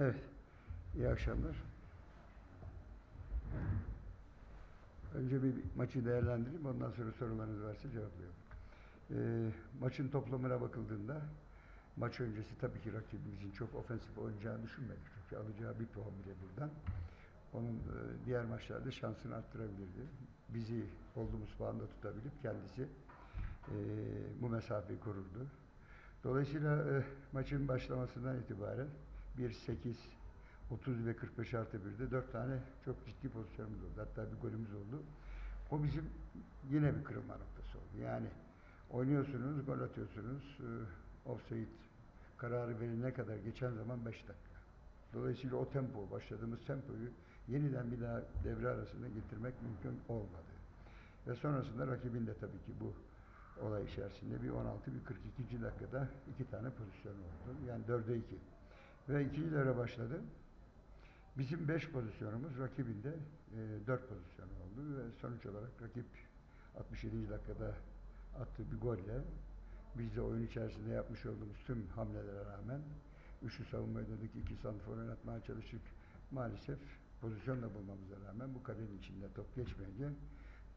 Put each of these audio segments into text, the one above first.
Evet. İyi akşamlar. Önce bir maçı değerlendireyim. Ondan sonra sorularınız varsa cevaplayalım. Ee, maçın toplamına bakıldığında maç öncesi tabii ki rakibimizin çok ofensif oynayacağını düşünmedik. Çünkü alacağı bir puan bile buradan. Onun e, diğer maçlarda şansını arttırabilirdi. Bizi olduğumuz puanda tutabilip kendisi e, bu mesafeyi korurdu. Dolayısıyla e, maçın başlamasından itibaren 1-8, 30 ve 45 artı 1'de 4 tane çok ciddi pozisyonumuz oldu. Hatta bir golümüz oldu. O bizim yine bir kırılma noktası oldu. Yani oynuyorsunuz, gol atıyorsunuz. E, offside kararı verilene kadar geçen zaman 5 dakika. Dolayısıyla o tempo, başladığımız tempoyu yeniden bir daha devre arasında getirmek mümkün olmadı. Ve sonrasında rakibin de tabii ki bu olay içerisinde bir 16, bir 42. dakikada iki tane pozisyon oldu. Yani 4'e 2. Ve ikinci devre başladı. Bizim 5 pozisyonumuz, rakibin de 4 pozisyon oldu ve sonuç olarak rakip 67. dakikada attığı bir golle biz de oyun içerisinde yapmış olduğumuz tüm hamlelere rağmen üçlü savunma oynadık, iki santrfor oynatmaya çalıştık. Maalesef pozisyon da bulmamıza rağmen bu kalenin içinde top geçmeyince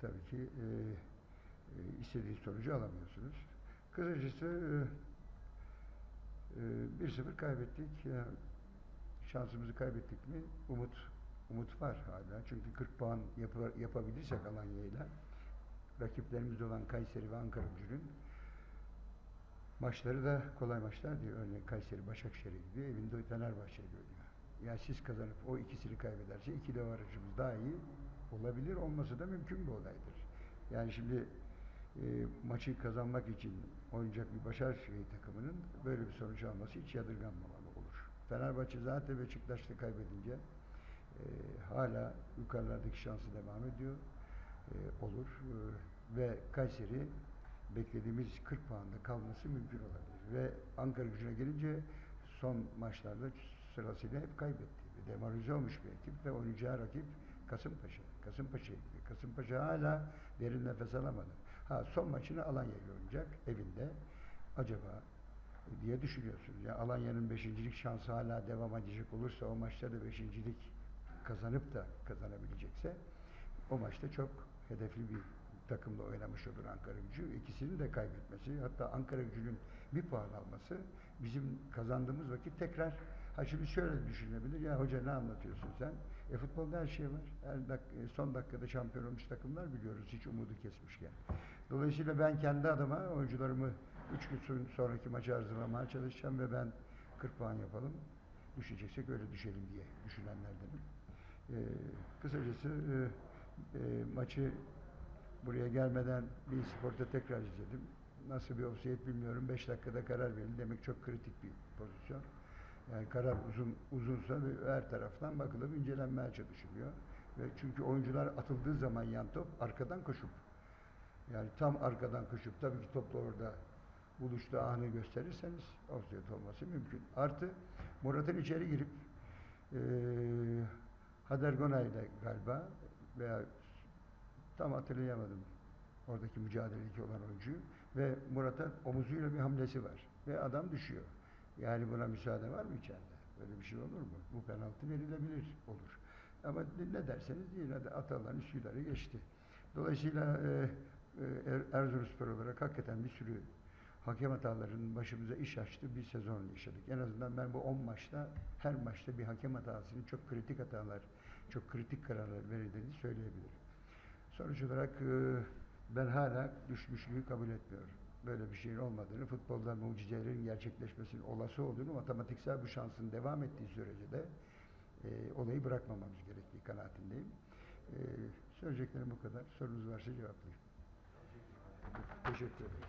tabii ki e, e, istediği sonucu alamıyorsunuz. Kısacası e, e, 1-0 kaybettik. Ya, şansımızı kaybettik mi? Umut umut var hala. Çünkü 40 puan yapar, yapabilirsek Alanya'yla rakiplerimiz olan Kayseri ve Ankara gücünün maçları da kolay maçlar diyor. Örneğin Kayseri Başakşehir'e gidiyor. Evinde Fenerbahçe'ye oynuyor. Yani siz kazanıp o ikisini kaybederse iki de avarajımız daha iyi olabilir. Olması da mümkün bir olaydır. Yani şimdi maçı kazanmak için oynayacak bir Başakşehir takımının böyle bir sonuç alması hiç yadırganmamalı olur. Fenerbahçe zaten Beşiktaş'ta kaybedince e, hala yukarılardaki şansı devam ediyor. E, olur. E, ve Kayseri beklediğimiz 40 puanda kalması mümkün olabilir. Ve Ankara gücüne gelince son maçlarda sırasıyla hep kaybetti. Demoralize olmuş bir ekip ve oynayacağı rakip Kasımpaşa. Kasımpaşa Kasımpaşa hala derin nefes alamadı. Ha son maçını Alanya'yla oynayacak evinde. Acaba diye düşünüyorsunuz. Yani Alanya'nın beşincilik şansı hala devam edecek olursa o maçta da beşincilik kazanıp da kazanabilecekse o maçta çok hedefli bir takımla oynamış olur Ankara gücü. İkisini de kaybetmesi, hatta Ankara gücünün bir puan alması bizim kazandığımız vakit tekrar ha şimdi şöyle düşünebilir ya hoca ne anlatıyorsun sen? E futbolda her şey var. Her dak son dakikada şampiyon olmuş takımlar biliyoruz hiç umudu kesmişken. Dolayısıyla ben kendi adıma oyuncularımı 3 gün sonraki maçı hazırlamaya çalışacağım ve ben 40 puan yapalım. Düşeceksek öyle düşelim diye düşünenlerdenim. Ee, kısacası e, e, maçı buraya gelmeden bir sporta tekrar izledim. Nasıl bir offside bilmiyorum. 5 dakikada karar verildi. Demek çok kritik bir pozisyon. Yani karar uzun uzunsa ve her taraftan bakılıp incelenmeye çalışılıyor. Ve çünkü oyuncular atıldığı zaman yan top arkadan koşup yani tam arkadan koşup tabii ki topla orada buluştuğu anı gösterirseniz offside olması mümkün. Artı Murat'ın içeri girip e, Hadergonay ile galiba veya tam hatırlayamadım oradaki mücadeledeki olan oyuncuyu ve Murat'a omuzuyla bir hamlesi var ve adam düşüyor. Yani buna müsaade var mı içeride? Böyle bir şey olur mu? Bu penaltı verilebilir, olur. Ama ne derseniz yine de Atalan Üsküdar'ı geçti. Dolayısıyla e, e, Erzurumspor olarak hakikaten bir sürü hakem hatalarının başımıza iş açtı bir sezon yaşadık. En azından ben bu 10 maçta her maçta bir hakem hatasının çok kritik hatalar, çok kritik kararlar verildiğini söyleyebilirim. Sonuç olarak e, ben hala düşmüşlüğü kabul etmiyorum. Böyle bir şeyin olmadığını, futbolda mucizelerin gerçekleşmesinin olası olduğunu, matematiksel bu şansın devam ettiği sürece de e, olayı bırakmamamız gerektiği kanaatindeyim. E, söyleyeceklerim bu kadar. Sorunuz varsa cevaplayayım. Teşekkür ederim.